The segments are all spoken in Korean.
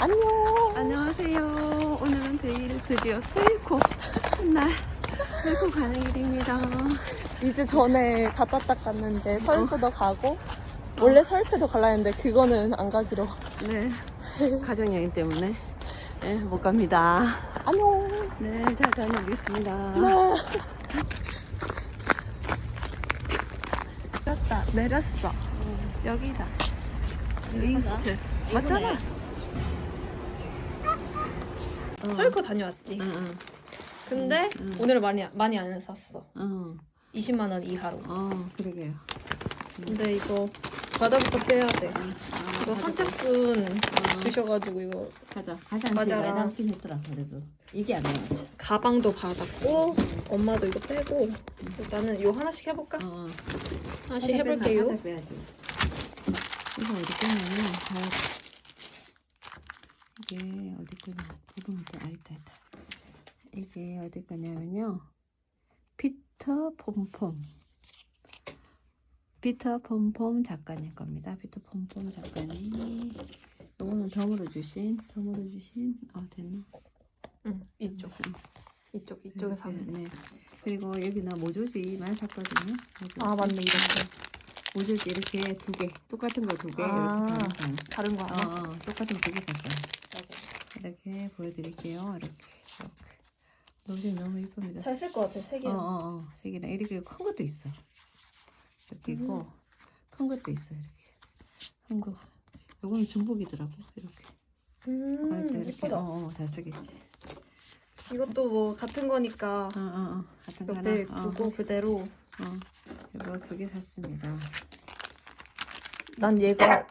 안녕. 안녕하세요. 오늘은 저희 드디어 슬코 첫날 슬코 가는 길입니다. 2주 전에 다따딱 갔는데 서울프도 가고 원래 서울프도 갈라 했는데 그거는 안 가기로. 네, 가족 여행 때문에 네, 못 갑니다. 안녕. 네, 잘 다녀오겠습니다. 네. 내렸다, 내렸어. 여기다. 윙스트. 맞잖아. 설코 다녀왔지. 응, 응. 근데 음, 음. 오늘 많이 많이 안 샀어. 응. 20만 원 이하로. 어, 그러게요. 근데 이거 바다부터 빼야 돼. 아, 이거 가자. 산책분 어, 주셔가지고 이거 가자. 가자. 맞아. 많이 남긴 했더라, 그래도. 이게 안 나왔지. 가방도 받았고 엄마도 이거 빼고 나는 요 하나씩 해볼까? 어, 어. 하나씩 해볼게요. 바닥 빼야지. 이거 어디 거냐면, 다 이게 어디 거냐. 아, 있다, 있다. 이게 어디 거냐면요. 피터 폼폼. 피터 폼폼 작가님 겁니다. 피터 폼폼 작가님. 요거는 덤으로 주신, 덤으로 주신, 아, 됐나? 응 이쪽 이쪽 이쪽에서 돼. 네. 그리고 여기 나 모조지만 샀거든요. 아 맞네 이렇게 모조지 이렇게 두 개, 똑같은 거 두 개, 아. 이렇게 다른 거. 다른 거 어, 하나. 어, 똑같은 거 두 개 샀어요. 맞아. 이렇게 보여드릴게요. 이렇게, 이렇게. 모조지 너무 이쁩니다. 잘 쓸 것 같아 세 개. 어, 어, 어. 세 개랑 이렇게 큰 것도 있어. 이렇게 있고, 큰 것도 있어, 이렇게. 큰 거. 요거는 중복이더라고, 이렇게. 음할때 이렇게. 예쁘다. 어, 어, 잘 쓰겠지. 이것도 뭐 같은 거니까 어, 어, 어. 같은 거 옆에 하나. 어, 두고 그대로. 어. 이거 두 개 샀습니다. 난 얘가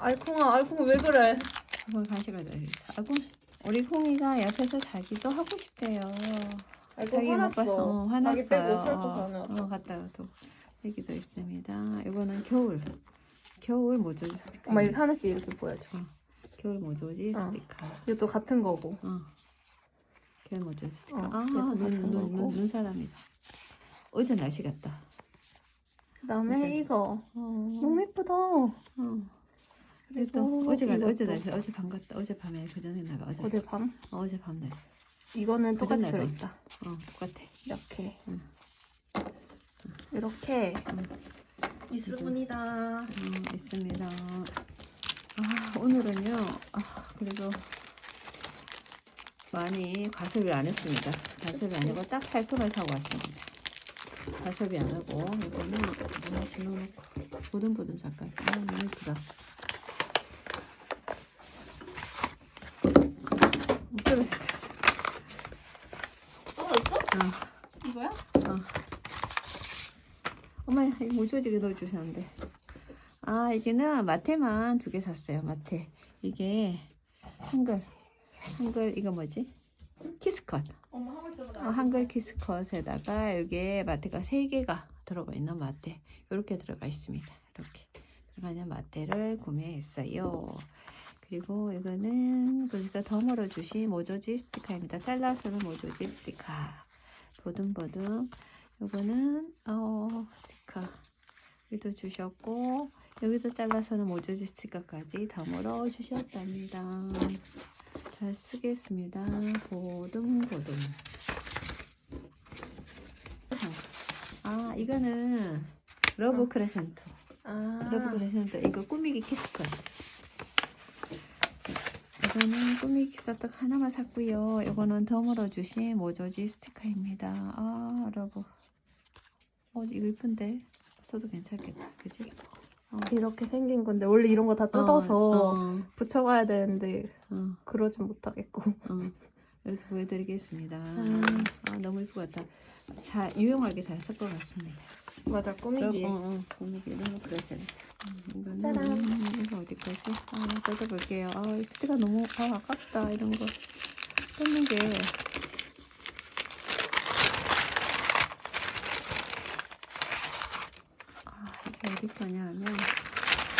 알콩아 알콩아 왜 그래? 한번 가시가 돼. 자고 우리 콩이가 옆에서 자기도 하고 싶대요. 알콩 자기 못 화났어. 봤어. 어, 자기 화났어요. 빼고 설도 어, 다녀왔다. 어, 갔다 와도 여기도 있습니다. 이거는 겨울. 겨울 모조지 스티커. 엄마 이렇게 하나씩 이렇게 보여줘. 겨울 모조지 어. 스티커. 이것도 같은 거고. 어. 겨울 모조지 스티커. 어, 아, 얘도 눈, 눈. 눈, 눈 사람이다. 어제 날씨 같다. 그다음에 맞아. 이거 어. 너무 예쁘다. 어. 그리고 그래도 어제가 이것도. 어제 날씨 어제 밤 같다. 어제 밤에 그 전에 나가 어제 어제 밤 어, 어제 밤 날씨. 이거는 똑같이 들어있다. 어 똑같아. 이렇게 응. 이렇게 응. 이수분이다. 음, 있습니다. 아, 오늘은요, 아, 그래도 많이 과소비 안 했습니다. 과소비 아니고 딱 살금을 사고 왔습니다. 과소비 안 하고, 이거는 하나 집어넣고, 보듬보듬 잠깐. 아, 너무 예쁘다. 못 떨어졌어. 떨어졌어? 어, 이거야? 어. 엄마, 이거 모조지게 넣어주셨는데. 아, 이게는 마테만 두 개 샀어요, 마테. 이게 한글. 한글, 이거 뭐지? 키스컷. 어, 한글 키스컷에다가 여기에 마테가 세 개가 들어가 있는 마테. 이렇게 들어가 있습니다. 이렇게. 들어가는 마테를 구매했어요. 그리고 이거는 거기서 덤으로 주신 모조지 스티커입니다. 잘라서는 모조지 스티커. 보듬보듬. 요거는 어 스티커. 여기도 주셨고 여기도 잘라서는 모조지 스티커까지 덤으로 주셨답니다. 잘 쓰겠습니다. 보듬보듬. 아 이거는 러브 어. 크레센토. 아. 러브 크레센토 이거 꾸미기 키스컷. 이거는 꾸미기 키스컷 하나만 샀고요. 이거는 덤으로 주신 모조지 스티커입니다. 아 러브. 어 이거 이쁜데 써도 괜찮겠다. 그지? 어. 이렇게 생긴 건데 원래 이런 거 다 뜯어서 어, 붙여가야 되는데 어, 그러진 못하겠고. 어. 이렇게 보여드리겠습니다. 음. 아, 너무 것 같다. 잘 유용하게 잘 쓸 것 같습니다. 맞아 꾸미기. 어, 어, 꾸미기 너무 그래서 이거는 짜란. 이거 어디까지? 아, 뜯어볼게요. 아, 이 스티커 너무 아, 아깝다 이런 거 뜯는 게. 아, 이게 어디 거냐면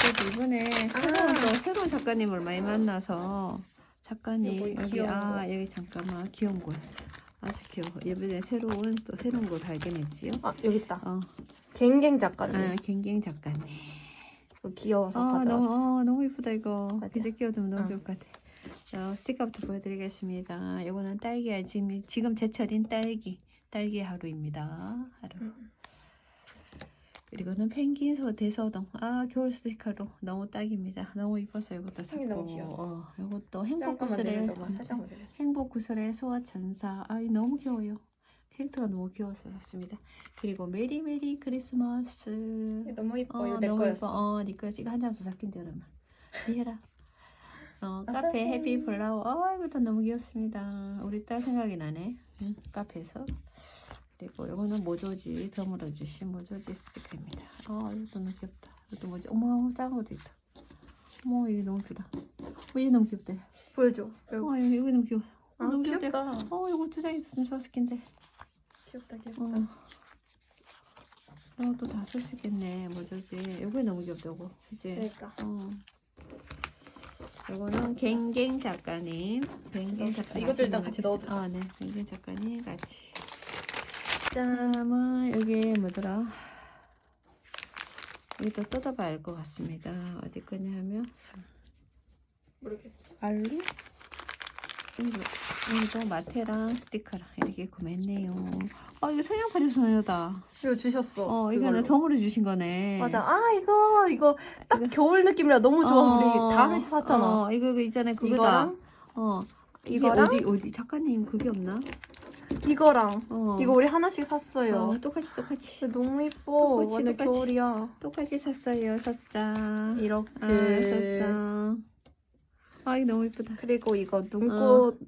그래도 이번에 새로운 또 새로운 작가님을 많이 만나서 작가님 여기 여기 귀여운 아 거. 여기 잠깐만 귀여운 거 아주 귀여워 이번에 새로운 또 새로운 걸 발견했지요. 아 여기 있다. 어, 갱갱 작가님. 아, 갱갱 작가님. 귀여워서 아, 가져왔어. 너무, 어, 너무 이쁘다, 이거. 이제 끼워두면 너무 응. 좋을 것 같아. 자, 스티커부터 보여드리겠습니다. 이거는 딸기야. 지금, 지금 제철인 딸기. 딸기 하루입니다. 하루. 응. 그리고는 펭귄 소 대소동. 아, 겨울 스티커로 너무 딱입니다. 너무 이뻐서 이것도 샀고. 너무 귀여워. 어, 이것도 행복 구슬의 내려줘. 행복 구슬의 소아 천사. 아, 이 너무 귀여워요. 캐릭터가 너무 귀여워서 샀습니다. 그리고 메리 메리 크리스마스. 너무 이뻐. 어, 내 너무 거였어. 예뻐. 어, 네 거였어. 이거 한 장도 샀긴데 그러면. 이해라. 어, 아, 카페 세상에. 해피 플라워. 아, 이것도 너무 귀엽습니다. 우리 딸 생각이 나네. 응, 카페에서. 그리고 이거는 모조지 덤으로 주신 모조지 스티커입니다. 아, 이것도 너무 귀엽다. 이것도 뭐지? 어머, 작은 것도 있다. 어머, 이게 너무 귀엽다. 어, 얘 너무 귀엽대. 보여줘. 어. 이거, 이거 너무 귀여워. 아, 너무 귀엽다. 귀엽다. 어, 이거 두 장 있었으면 좋았을 텐데. 귀엽다, 귀엽다. 어. 이것도 다 쓸 수 있겠네. 모조지. 이거 너무 귀엽다, 이거. 그치? 그러니까. 어. 이거는 갱갱 작가님. 갱갱 작가님. 이것도 일단 같이 넣어두자. 아, 네. 갱갱 작가님 같이. 짠. 여기 뭐더라? 여기도 뜯어봐야 알것 같습니다. 어디 거냐 하면 모르겠어. 알루? 이거, 이거 마테랑 스티커랑 이렇게 구매했네요. 아, 이거 성냥팔이 소녀다. 이거 주셨어. 어, 이거는. 덤으로 주신 거네. 맞아. 아, 이거, 이거 딱 이거- 겨울 느낌이라 너무 좋아. 어, 우리 다 하나씩 샀잖아. 어, 이거 그 이전에 그거다. 이거랑, 어. 이게 이거랑? 어디 어디 작가님 그게 없나? 이거랑. 어. 이거 우리 하나씩 샀어요. 어, 똑같이 똑같이 너무 이뻐. 똑같이, 완전 똑같이. 겨울이야. 똑같이 샀어요. 섰장. 이렇게. 아, 섰장. 아, 이거 너무 이쁘다. 그리고 이거 눈꽃.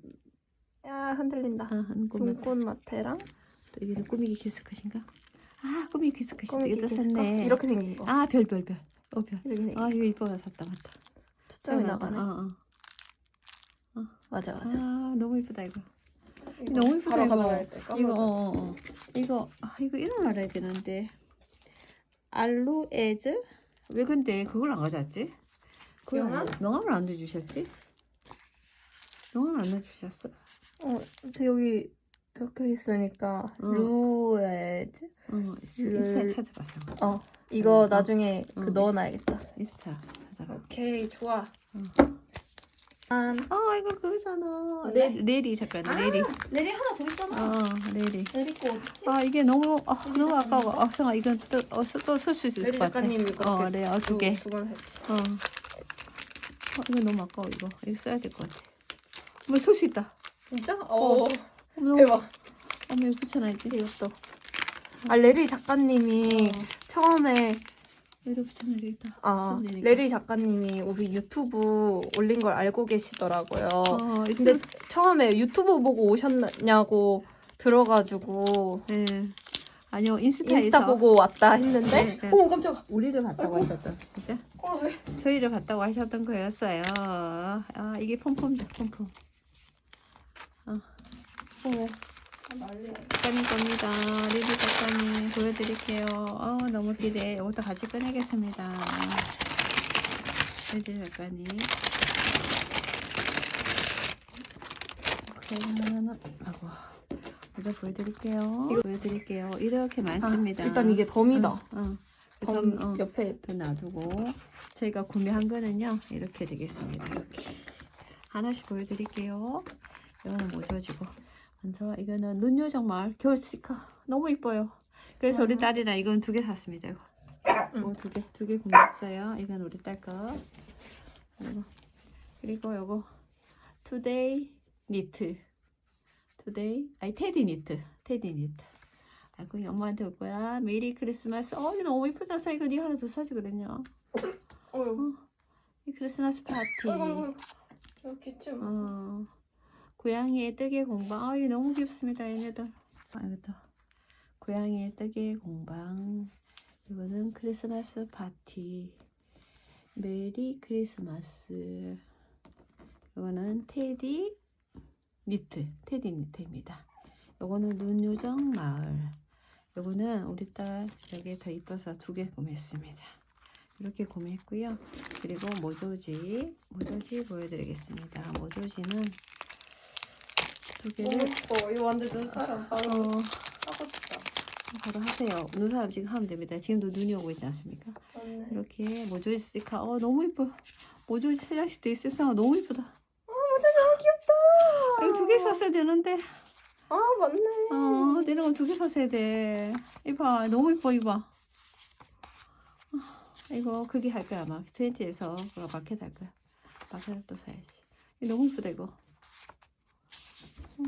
야, 흔들린다. 아, 한 꽃. 눈꽃 마테랑 또 이게는 꾸미기 키스컷인가? 아, 꾸미기 키스컷이 꾸미기 이것도 키스컷. 샀네. 이렇게 생긴 거. 아, 별, 별, 별. 어, 별. 이렇게 생긴. 아, 이거 이뻐서 샀다, 맞다. 초점이 어, 나가네. 어, 어. 맞아, 맞아. 아, 너무 이쁘다, 이거. 이거 너무 이쁘다, 바로 이거. 가져가야. 이거. 어, 어, 어. 이거 아 이거 이름 알아야 되는데 알루에즈 왜 근데 그걸 안 가져왔지? 안 명함? 가- 명함을 안 넣어주셨지? 명함을 안 넣어주셨어? 어, 근데 여기 적혀 있으니까 어. 루에즈. 어 를- 인스타 찾아봤어 어, 이거 어, 어. 나중에 그 어. 넣어놔야겠다. 인스타 찾아봐 오케이, 좋아. 어. 한아 이거 그거잖아 네. 레, 레리 잠깐 레리 레리 하나 더 있잖아. 어 레리 레리 거 어딨지? 아 이게 너무 아, 레리 너무 작가님 아까워 거? 아 잠깐 이건 또또쓸수 있을 레리 것 같아 작가님 이거 어, 이렇게 네, 어, 두 개. 두번 했지. 어. 어, 이거 너무 아까워, 이거. 이거 써야 될 것 같아. 어머, 쓸수 있다. 진짜? 어. 어, 어머, 대박. 어머, 이거 붙여놔야지. 이것도. 아, 레리 작가님이 어, 처음에 여기다 붙여놔야 되겠다. 아, 손 내리게. 레리 작가님이 우리 유튜브 올린 걸 알고 계시더라고요. 어, 이렇게. 근데 처음에 유튜브 보고 오셨냐고 들어가지고 네. 아니요, 인스타에서. 인스타 보고 왔다 했는데 네, 네. 어 깜짝아 우리를 봤다고 하셨던, 진짜? 어, 왜? 저희를 봤다고 하셨던 거였어요. 아, 이게 폼폼이다, 폼폼. 어. 작가님 겁니다. 리드 작가님 보여드릴게요. 어, 너무 기대. 이것도 같이 꺼내겠습니다. 리드 작가님. 그러면은, 아고. 먼저 보여드릴게요. 이거- 보여드릴게요. 이렇게 많습니다. 아, 일단 이게 덤이다. 응, 응. 덤 덤, 어. 옆에 옆에 놔두고 저희가 구매한 거는요 이렇게 되겠습니다 이렇게 하나씩 보여드릴게요 이거는 모셔지고 먼저 이거는 눈요정 마을 겨울 스티커. 너무 이뻐요. 그래서 우리 와. 딸이랑 이건 두 개 샀습니다 이거. 응. 뭐두개 두 개 구매했어요. 이건 우리 딸 거. 그리고 그리고 요거 투데이 니트 투데이 아니 테디 니트 테디 니트 아이고 이 엄마한테 올 거야. 메리 크리스마스. 어 이거 너무 이쁘잖아 이거 니 하나 더 사지 그랬냐 어이구 이 크리스마스 파티. 여기 좀어 고양이의 뜨개 공방. 아 이거 너무 귀엽습니다 얘네들. 아 이것도 고양이의 뜨개 공방. 이거는 크리스마스 파티. 메리 크리스마스. 이거는 테디 니트 테디 니트입니다. 이거는 눈요정 마을. 이거는 우리 딸 여기에 더 이뻐서 두 개 구매했습니다. 이렇게 구매했고요. 그리고 모조지 모조지 보여드리겠습니다. 모조지는 두 너무 개를 예뻐 이거 완전 눈사람 바로 어, 하고 싶다 바로 하세요. 눈 사람 지금 하면 됩니다. 지금도 눈이 오고 있지 않습니까? 맞네. 이렇게 모조리 스티커. 어, 너무 이뻐. 모조리 세 장씩도 있어서 너무 이쁘다. 모자 너무 귀엽다. 이거 두 개 샀어야 되는데. 아 맞네. 어, 이런 거 두 개 샀어야 돼. 이봐, 너무 이뻐, 이봐. 아, 이거 그게 할 거야, 아마. 20에서 그거 마켓 할 거야. 마켓 또 사야지. 이거 너무 이쁘다, 이거. 어.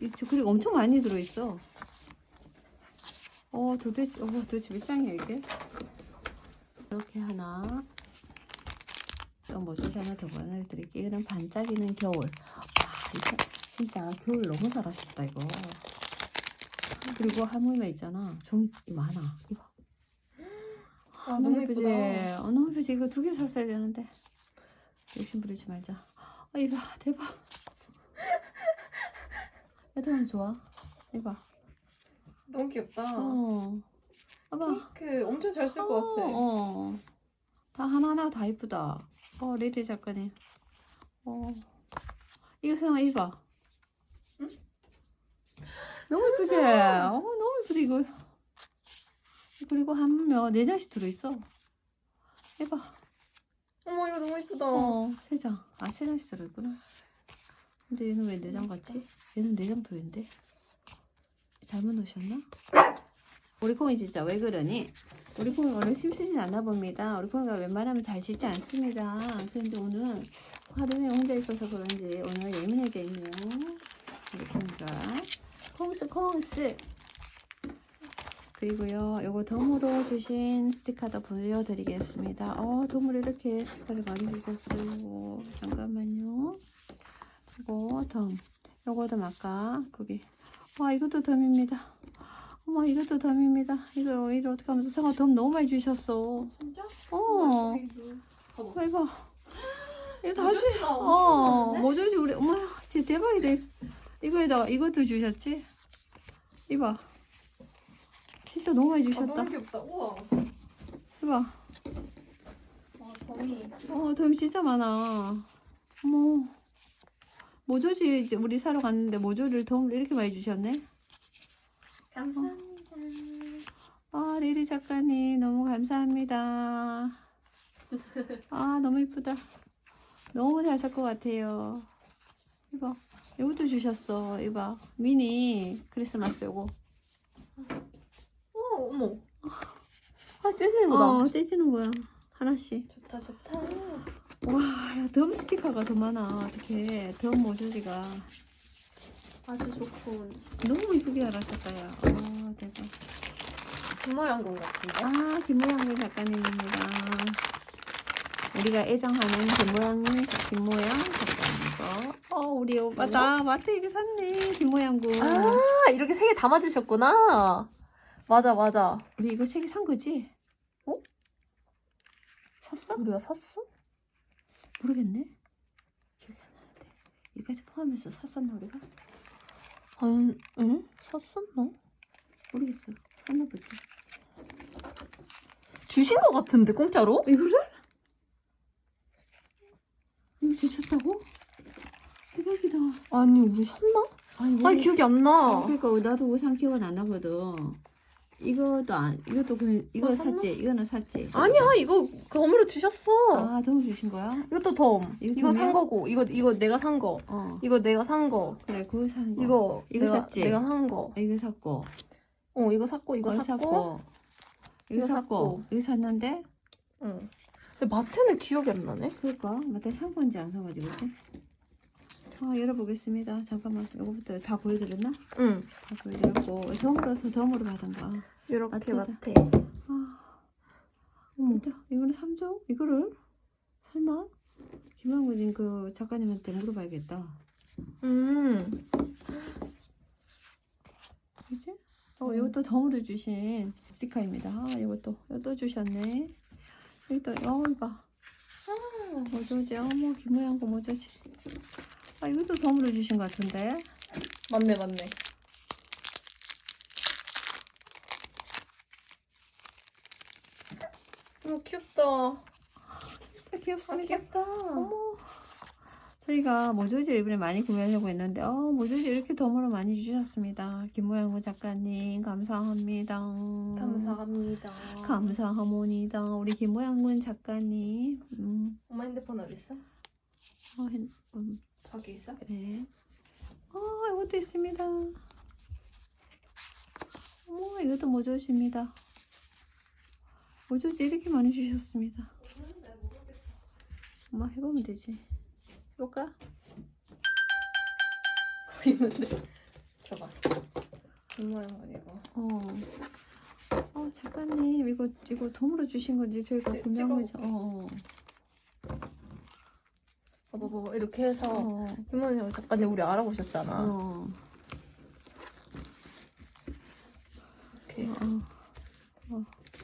이 그리고 엄청 많이 들어있어. 어, 도대체, 어, 도대체 몇 장이야, 이게? 이렇게 하나. 또 모조리 하나 더 보내드릴게요. 이거는 반짝이는 겨울. 와, 이거 진짜 겨울 너무 잘하셨다, 이거. 그리고 하물며 있잖아. 좀 많아. 이거. 아, 너무 이쁘지? 예쁘다. 어, 너무 예쁘지? 이거 두 개 샀어야 되는데. 욕심 부리지 말자. 아, 이봐. 대박. 애들 좋아. 이봐. 너무 귀엽다. 어. 봐봐. 그 엄청 잘 쓸 것 같아. 어. 다 하나하나 다 이쁘다. 어, 리리 작가님. 어. 이거 생각 이봐. 응? 너무 이쁘지? 어, 너무 이쁘다, 이거. 그리고 하물며 네 장씩 들어있어. 해봐. 어머 이거 너무 예쁘다. 어, 세 장. 아, 세 장씩 들어있구나. 근데 얘는 왜네장 같지? 얘는 네장 들어있는데? 잘못 놓으셨나? 우리 콩이 진짜 왜 그러니? 우리 콩이 오늘 심술이 났나 봅니다. 우리 콩이가 웬만하면 잘 짖지 않습니다. 그런데 오늘 하루에 혼자 있어서 그런지 오늘 예민해져 있네요. 우리 콩이가. 콩스 콩스. 그리고요, 요거 덤으로 주신 스티커도 보여드리겠습니다. 어, 덤으로 이렇게 스티커를 많이 주셨어요. 잠깐만요. 이거 덤. 요거도 아까 거기. 와, 이것도 덤입니다. 어머, 이것도 덤입니다. 이걸 오히려 어떻게 하면서 생각 덤 너무 많이 주셨어. 진짜? 어, 봐봐. 와, 이거. 이거 다 주, 모조리가 어, 엄청 많은데? 뭐지, 우리, 어머, 진짜 대박이다. 이거에다 이것도 주셨지? 이봐. 진짜 너무 많이 아, 주셨다. 너무 귀엽다. 우와. 이봐. 어, 덤이 진짜 많아. 어머. 모조지 이제 우리 사러 갔는데 모조리를 덤을 이렇게 많이 주셨네. 감사합니다. 아, 리리 작가님 너무 감사합니다. 아, 너무 이쁘다. 너무 잘 살 것 같아요. 이봐. 이것도 주셨어. 이봐. 미니 크리스마스 요거. 오 어머. 아 쓰시는 거다. 어, 떼지는 거야. 하나씩. 좋다 좋다. 와, 야, 덤 스티커가 더 많아. 어떻게. 덤 모조리가. 아주 좋고 너무 이쁘게 알았었다, 야. 아, 대박. 김모양군 같은데. 아, 김모양님 작가님입니다. 우리가 애정하는 김모양님, 김모양 작가님 거. 어, 우리 오빠 나 마트 이거 샀네. 김모양군. 아 이렇게 세 개 담아주셨구나. 맞아 맞아. 우리 이거 세 개 산 거지? 어? 샀어? 우리가 샀어? 모르겠네. 기억이 안 나는데. 이거까지 포함해서 샀었나 우리가? 아니 응? 샀었나? 모르겠어. 샀나 보지. 주신 거 같은데 공짜로? 이거를? 이거 주셨다고? 대박이다. 아니 우리 샀나? 아니, 아니 기억이 안 나. 그러니까 나도 우산 기억은 안 나거든. 이것도 안, 이것도 그 이거 아, 샀나? 샀지. 이거는 샀지. 아니야 이거 덤으로 주셨어. 아, 덤 주신 거야? 이것도 덤. 이거 이거 산 덤이야? 거고 이거 이거 내가 산 거. 어. 이거 내가 산 거. 그래, 그거 산 거. 이거 이거 내가, 샀지? 내가 산 거. 아, 이거 샀고. 어 이거 샀고 이거 이거 샀고. 이거 이거 샀고. 샀고. 이거 샀는데 응. 근데 마트는 기억이 안 나네. 그럴까? 맞다 산 건지 안 산 건지 그지? 아, 열어보겠습니다. 잠깐만. 이거부터 다 보여드렸나? 응. 다 보여드렸고. 덤으로서 덤으로 받은가. 이렇게. 마트. 아, 어머, 이거는 3종? 이거를? 설마? 김한구님 그 작가님한테 물어봐야겠다. 음. 그지? 어, 음. 이것도 덤으로 주신 스티커입니다. 아, 이것도, 이것도 주셨네. 여기도, 어, 이봐. 뭐저지? 어머, 김모양고 뭐저지? 아, 이것도 덤으로 주신 것 같은데? 맞네 맞네. 어 귀엽다. 아, 아 귀엽습니다. 귀엽다. 어머, 저희가 모조지 이번에 많이 구매하려고 했는데 어 모조지 이렇게 덤으로 많이 주셨습니다. 김모양구 작가님 감사합니다. 감사합니다. 감사합니다. 우리 김모양군 작가님. 음, 엄마 핸드폰 어디 있어? 어, 핸, 음, 밖에 있어? 네. 어, 이것도 있습니다. 어머, 이것도 모조지입니다. 모조지 이렇게 많이 주셨습니다. 엄마 해보면 되지. 해볼까? 있는데. 줘봐. 엄마 거 이거. 어. 어, 작가님, 이거, 이거 덤으로 주신 건지 저희가 찍- 구매한 거죠? 찍어볼게. 어, 봐봐 봐봐 이렇게 해서 어. 이모님 작가님 우리 알아보셨잖아. 어. 이렇게. 어,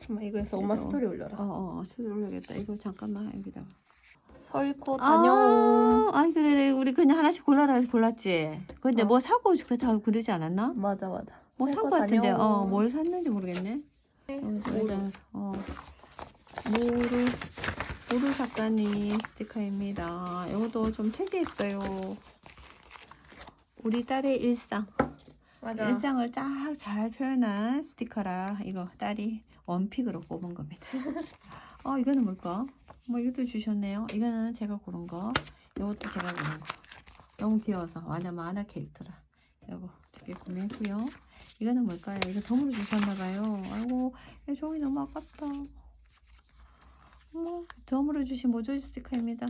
엄마 이거 해서 엄마 어. 스토리 올려라. 어, 어, 수도 올려야겠다. 이거 잠깐만, 여기다가. 설코 다녀옴. 아, 아이, 그래, 그래. 우리 그냥 하나씩 골라라 해서 골랐지. 근데 어. 뭐 사고 그렇다고 그러지 않았나? 맞아 맞아. 뭐 산 거 같은데. 어, 뭘 샀는지 모르겠네. 모루. 어, 모루, 모루 작가님 스티커입니다. 이것도 좀 특이했어요. 우리 딸의 일상. 맞아. 일상을 쫙 잘 표현한 스티커라 이거 딸이 원픽으로 뽑은 겁니다. 어 이거는 뭘까? 뭐 이것도 주셨네요. 이거는 제가 고른 거. 이것도 제가 고른 거. 너무 귀여워서 완전 만화 캐릭터라. 이거 두 개 구매했고요. 이거는 뭘까요? 이거 덤으로 주셨나봐요. 아이고 이 종이 너무 아깝다. 어머 덤으로 주신 모조지 스티커입니다.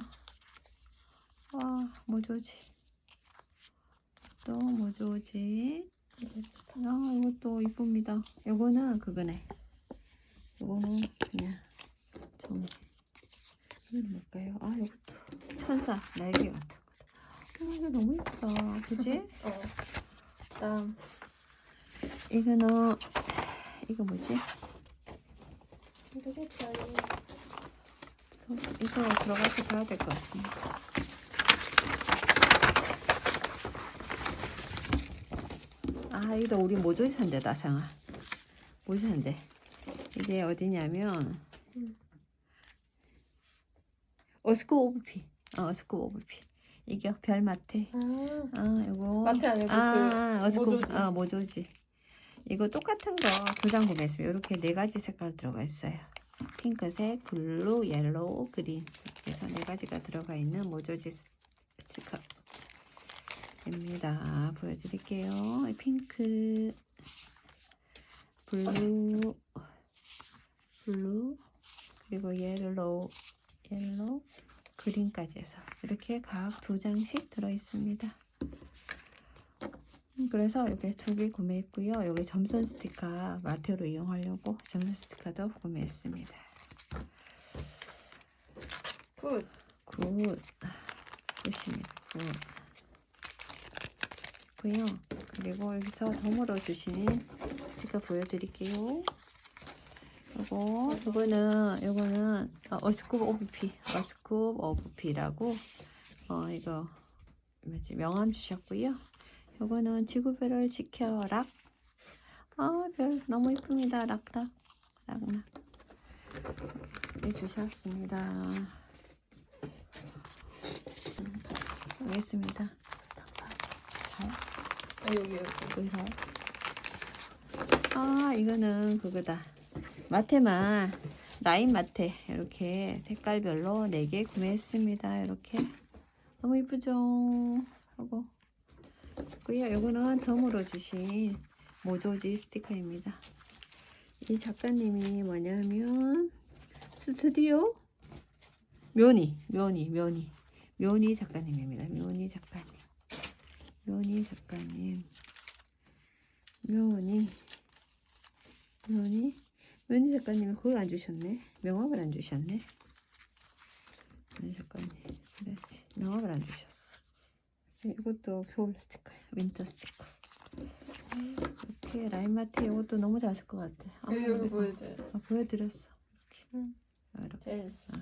와 모조지. 또 모조지. 아, 이것도 이쁩니다. 요거는 그거네. 요거는 그냥 종이. 이건 뭘까요? 아, 요것도 천사 날개 같은 거다. 아, 이거 너무 예쁘다. 그지? 어. 그다음 이거는 이거 뭐지? 모르겠어요. 이거 들어가서 봐야 될 것 같습니다. 아, 이거 우리 모조리 산대다, 상아. 모조리 산대. 이게 어디냐면, 음. 어스코 오브피. 어, 어스코 오브피. 이게 별마테. 아. 아, 요거. 마트 아니고 아, 그 어스코, 모조지. 아, 모조지. 이거 똑같은 거 두 장 구매했습니다. 이렇게 네 가지 색깔 들어가 있어요. 핑크색, 블루, 옐로우, 그린. 그래서 네 가지가 들어가 있는 모조지 스- 스티커 입니다. 보여드릴게요. 핑크, 블루, 블루, 그리고 옐로우, 옐로우, 그린까지 해서 이렇게 각 두 장씩 들어 있습니다. 음, 그래서 이렇게 두 개 구매했고요. 여기 점선 스티커 마트로 이용하려고 점선 스티커도 구매했습니다. 굿. 굿. 굿입니다. 굿. 고요 그리고 여기서 덤으로 주신 스티커 보여드릴게요. 요거, 요거는, 요거는, 어, 어스쿱 오브피, 어스쿱 오브피라고, 어, 이거, 뭐지, 명함 주셨고요. 요거는 지구별을 지켜, 락. 아, 별, 너무 이쁩니다. 락락. 락락. 네, 주셨습니다. 음, 여기 있습니다. 잘, 아, 여기 여기. 여기서. 아, 이거는 그거다. 마테마, 라인 마테. 이렇게 색깔별로 4개 구매했습니다. 이렇게. 너무 이쁘죠? 하고. 고요 요거는 덤으로 주신 모조지 스티커입니다. 이 작가님이 뭐냐면, 스튜디오 묘니, 묘니, 묘니. 묘니 작가님입니다. 묘니 작가님. 묘니 작가님. 묘니. 묘니. 묘니 작가님이 그걸 안 주셨네. 명함을 안 주셨네. 묘니 작가님. 그래야지. 명함을 안 주셨어. 이것도 겨울 스티커예요. 윈터 스티커. 이렇게 라인마트 이것도 너무 잘 쓸 것 같아. 아, 여기 근데- 보여줘요. 아, 보여드렸어. 응. 아, 이렇게. 됐어.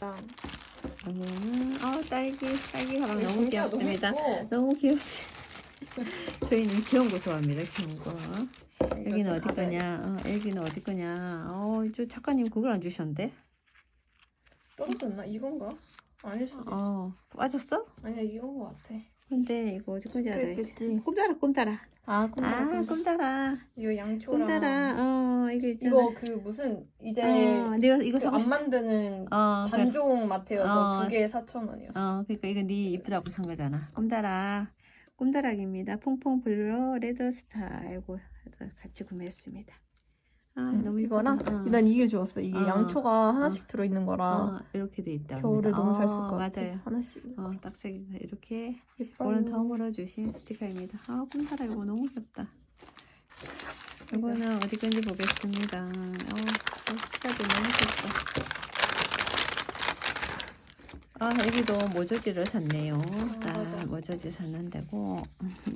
아. 그 이거는 아 딸기 딸기 가방 너무 귀엽습니다. 예뻐. 너무 귀엽지. 저희는 귀여운 거 좋아합니다. 귀여운 거. 여기는 이거 어디 거냐? 어, 여기는 어디 거냐? 어, 저 작가님 그걸 안 주셨는데? 떨어졌나? 이건가? 아닐 수도 있어. 어 빠졌어? 아니야 이건 거 같아. 근데 이거 어디 건지 알아 그랬겠지. 꿈따라 꿈따라 아아 꿈따라 이거 양초랑 꿈따라 어 이거 있잖아 이거 그 무슨 이제 어 내가 이거 그안싶 만드는 어, 그래. 단종 마트여서 어. 두 개에 4천 원이었어. 어, 그러니까 이거 네 이쁘다고 산 거잖아. 꿈다락, 꿈다락입니다. 퐁퐁 블루 레드 스타일고 같이 구매했습니다. 아, 너무 이거랑. 어. 난 이게 좋았어. 이게 어. 양초가 하나씩 들어있는 거라 어, 이렇게 돼 있다. 겨울에 너무 잘 쓸것 어, 같아. 맞아요. 하나씩. 어, 딱색이다. 이렇게 예뻐요. 이거는 덤으로 주신 스티커입니다. 아, 꿈다락 이거 너무 귀엽다. 이거는 어디 건지 보겠습니다. 어, 스타도 너무 귀엽다. 아, 여기도 모조지를 샀네요. 아, 맞아. 모조지 샀는데고,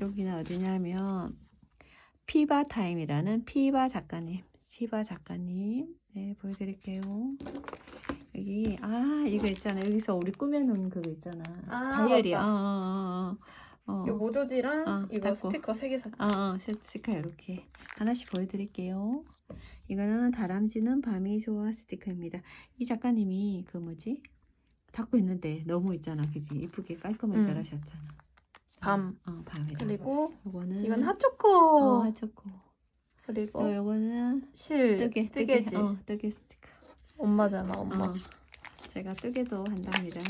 여기는 어디냐면, 피바 타임이라는 피바 작가님, 피바 작가님, 네, 보여드릴게요. 여기, 아, 이거 있잖아. 여기서 우리 꾸며놓은 그거 있잖아. 아, 다이어리, 맞다. 어, 어, 어, 어. 이거 모조지랑 어, 이거 닦고. 스티커 세 개 샀지. 어, 어, 스티커 이렇게 하나씩 보여드릴게요. 이거는 다람쥐는 밤이 좋아 스티커입니다. 이 작가님이 그 뭐지? 닦고 있는데 너무 있잖아, 그지? 이쁘게 깔끔하게 응. 잘하셨잖아. 밤. 어, 밤이라. 그리고 이거는 이건 핫초코. 어, 하초코. 그리고 또 이거는 실 뜨개, 뜨개지. 뜨개, 어, 뜨개 스티커. 엄마잖아 엄마. 어, 제가 뜨개도 한답니다.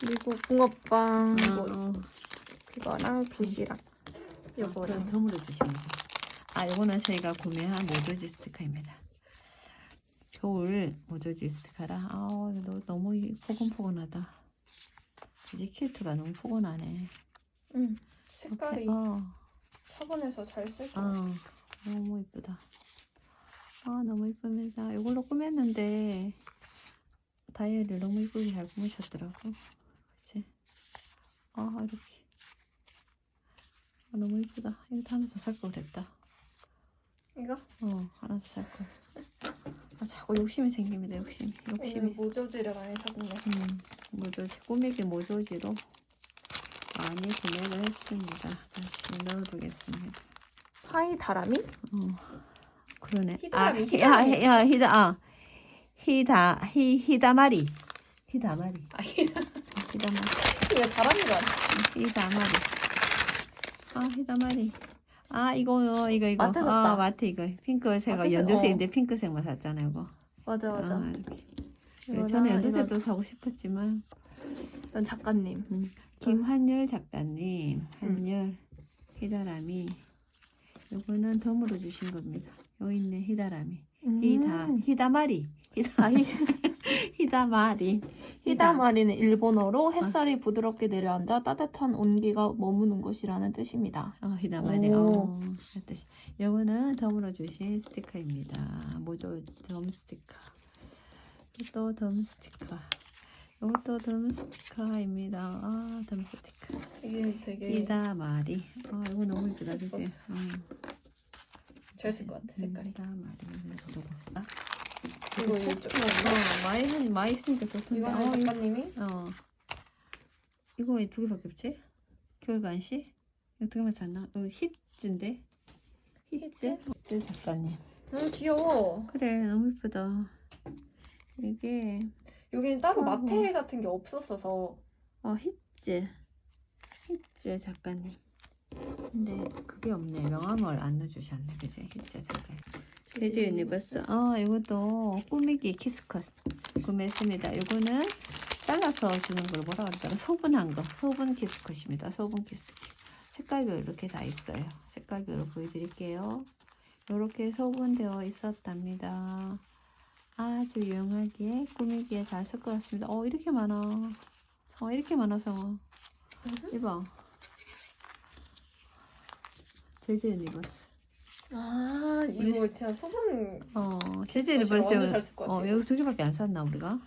그리고 붕어빵 어, 뭐 어. 그거랑 빗이랑 어, 요거랑. 그럼 덤으로 주시면. 아, 이거는 저희가 구매한 모조지 스티커입니다. 겨울 모조지 스티커라. 아, 너, 너무 이- 포근포근하다. 이제 킬트가 너무 포근하네. 응. 색깔이 어, 차분해서 잘 쓸것 어, 같아. 너무 이쁘다. 아, 너무 이쁩니다. 이걸로 꾸몄는데 다이어리를 너무 이쁘게 잘 꾸미셨더라고. 그치? 아, 이렇게. 아, 너무 이쁘다. 이거 하나 더 살 걸 그랬다. 이거 어, 하나 더 살 걸. 아, 자꾸 욕심이 생깁니다, 욕심이. 오늘 욕심이. 모조지를 많이 샀네. 음, 모조지, 꾸미기 모조지로 많이 구매를 했습니다. 다시 넣어두겠습니다. 파이 다람이? 어, 그러네. 히다라미, 아, 히, 히다라미. 아, 히, 아, 히다, 아, 히다, 히, 히다마리. 히다마리. 아 이거 히다마리. 왜 다람이가 아니야? 히다마리. 아, 히다마리. 아, 이거, 이거, 이거. 마트 샀다. 아, 마트 이거. 핑크색, 마트에서- 연두색인데 핑크색만 샀잖아요, 이거. 맞아 맞아. 아, 이렇게. 네, 저는 연두색도 이거- 사고 싶었지만, 이건 작가님. 음, 김한율 작가님, 한율, 히다라미. 요거는 덤으로 주신 겁니다. 요 있네, 히다라미. 히다, 음. 히다마리. 히다, 아, 히- 히다마리. 히다마리는 일본어로 햇살이 부드럽게 내려앉아 따뜻한 온기가 머무는 곳이라는 뜻입니다. 어, 히다마리. 오. 어, 그 뜻이. 요거는 덤으로 주신 스티커입니다. 모조 덤 스티커. 또 덤 스티커. 요것도 덤 스티커입니다. 아, 덤 스티커. 이게 되게 히다마리. 아, 이거 너무 이쁘다, 그지? 예뻤어. 음. 잘쓸 것 같아 색깔이. 히다마리. 보자. 그리고 이거 좀- 어, 많이 했- 많이 했으니까 좋던데. 이거는 어, 이거- 작가님이 어. 이거 왜 두 개밖에 없지? 겨울간시? 이거 두 개만 샀나? 이거 히츠인데? 히츠? 히츠 작가님. 너무 귀여워. 그래, 너무 이쁘다. 이게, 여기는 따로 어. 마테 같은 게 없었어서 어, 히츠. 히츠 작가님. 근데 그게 없네. 명함을 안 넣어주셨네. 그지? 히츠 작가님. 제주 유니버스. 어, 이것도 꾸미기 키스컷 구매했습니다. 이거는 잘라서 주는 걸 뭐라 그러더라? 소분한 거. 소분 키스컷입니다. 소분 키스컷. 색깔별 이렇게 다 있어요. 색깔별로 보여드릴게요. 이렇게 소분되어 있었답니다. 아주 유용하게 꾸미기에 잘쓸것 같습니다. 어, 이렇게 많아. 어, 이렇게 많아서. 이봐. 제주 유니버스. 아 이거 진짜 소분 어, 유니버스. 잘쓸것 어. 여기 두 개밖에 안 샀나, 우리가?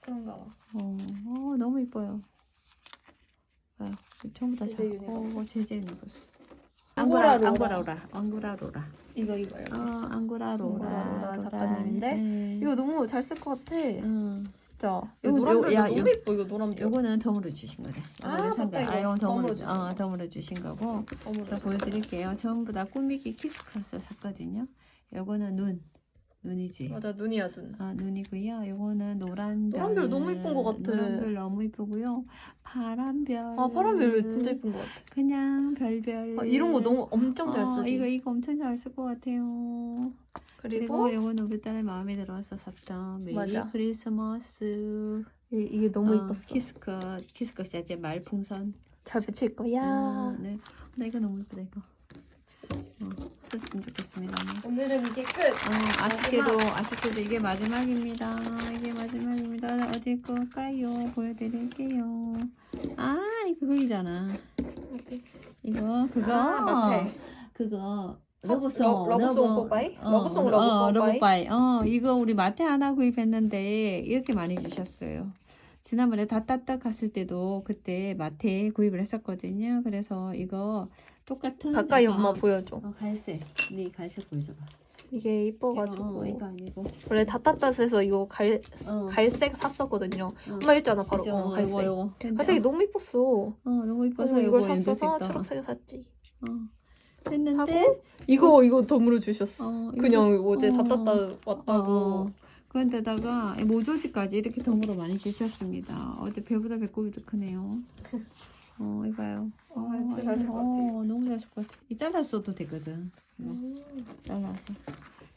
그런가 봐. 어, 어, 너무 이뻐요. 아, 전부 다 제재 사- 유니버스. 어, 제재 유니버스. 앙고라로라. 앙고라로라. 앙고라로라. 이거 이거 이렇게 어, 있어. 앙고라로라 작가님인데 네. 이거 너무 잘 쓸 것 같아. 음, 진짜. 이거 노란별 요- 야, 너무 요- 예뻐 이거 노란별. 요거는 덤으로 주신 거네. 아, 요거는 산 맞다, 거야. 아, 이거 요건 덤으로, 덤으로 주신 어, 거. 덤으로 주신 거고. 어머나. 제가 보여드릴게요. 전부 다 꾸미기 키스컷을 샀거든요. 요거는 눈. 눈이지. 맞아 눈이야 눈. 아 눈이고요. 요거는 노란 별. 노란별 너무 이쁜 것 같아. 노란별 너무 이쁘고요. 파란별. 아 파란별 진짜 예쁜 것 같아. 그냥 별별. 아, 이런 거 너무 엄청 잘 어, 쓰지. 이거 이거 엄청 잘 쓸 것 같아요. 그리고, 그리고 요거는 우리 딸의 마음에 들어서 샀던 메리 맞아. 크리스마스. 이, 이게 너무 어, 이뻤어. 키스컷 키스컷이 이제 말풍선. 잘 붙일 거야. 아, 네. 나 이거 너무 이쁘다 이거. 어, 썼으면 좋겠습니다. 네. 오늘은 이게 끝. 어, 아쉽게도 아쉽게도 이게 마지막입니다. 이게 마지막입니다. 어디 걸까요? 보여드릴게요. 아, 이거 그거이잖아. 이거 그거 아, 마테. 그거 러- 러브송 러브송 뽀빠이? 어, 러브송 어, 러브 뽀빠이? 러브빠이. 어 이거 우리 마테 하나 구입했는데 이렇게 많이 주셨어요. 지난번에 다따딱 갔을 때도 그때 마테 구입을 했었거든요. 그래서 이거 똑같은 가까이 약간- 엄마 보여줘. 어, 갈색. 네 갈색 보여줘봐. 이게 이뻐가지고 어, 아니고. 원래 다따따스에서 이거 갈 어. 갈색 샀었거든요. 어. 엄마 있잖아 바로 그죠? 어, 갈색. 요거. 갈색이 너무 이뻤어. 어 너무 이뻐서 그래서 이걸 샀어서 떠. 초록색을 샀지. 어. 했는데 하고 이거 이거 덤으로 주셨어. 어, 그냥 이거- 어제 어. 다따따 왔다고. 어, 그런데다가 이 모조지까지 이렇게 덤으로 많이 주셨습니다. 어제 배보다 배꼽이 더 크네요. 어, 이봐요. 어, 진짜 잘쓸것 같아. 어, 너무 잘쓸것 같아. 이 잘랐어도 되거든. 이거 음. 잘라서.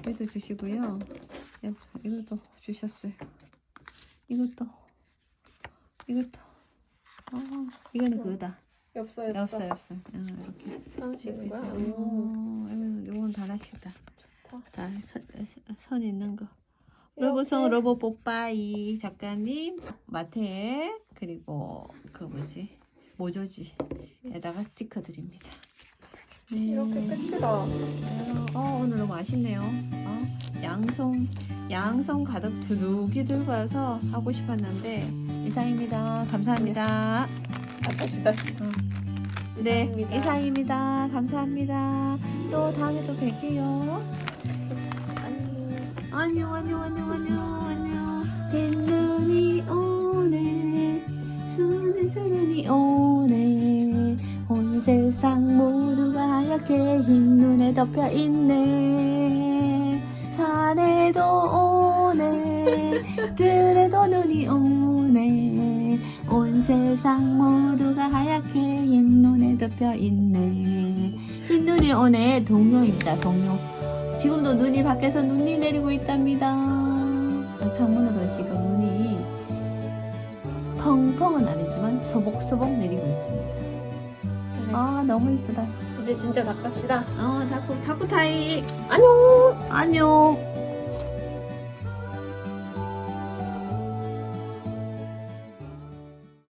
얘도 주시고요. 여기, 이것도 주셨어요. 이것도. 이것도. 어, 이거는 어, 그거다. 엽서 엽서, 엽서. 어, 이렇게. 하나씩인 거야. 음. 어, 이건, 이건 다 하나씩이다. 좋다. 다 선, 선 있는 거. 러브송 러브 뽀빠이 작가님 마테 그리고 그 뭐지 모조지에다가 스티커 드립니다. 네. 이렇게 끝이다. 어 오늘 너무 아쉽네요. 어, 양손 양손 가득 두둑이 들고 와서 하고 싶었는데 이상입니다. 감사합니다. 아 다시 다시. 네 이상입니다. 이상입니다. 감사합니다. 또 다음에 또 뵐게요. 안녕 안녕 안녕 안녕 안녕. 흰눈이 오네. 수는 눈이 오네. 온 세상 모두가 하얗게 흰눈에 덮여 있네. 산에도 오네. 들에도 눈이 오네. 온 세상 모두가 하얗게 흰눈에 덮여 있네. 흰눈이 오네. 동요입니다 동요 지금도 눈이 밖에서 눈이 내리고 있답니다. 창문으로 지금 눈이 펑펑은 아니지만 소복소복 내리고 있습니다. 아 너무 이쁘다. 이제 진짜 다 갑시다. 어 다쿠 다쿠타이 안녕. 안녕.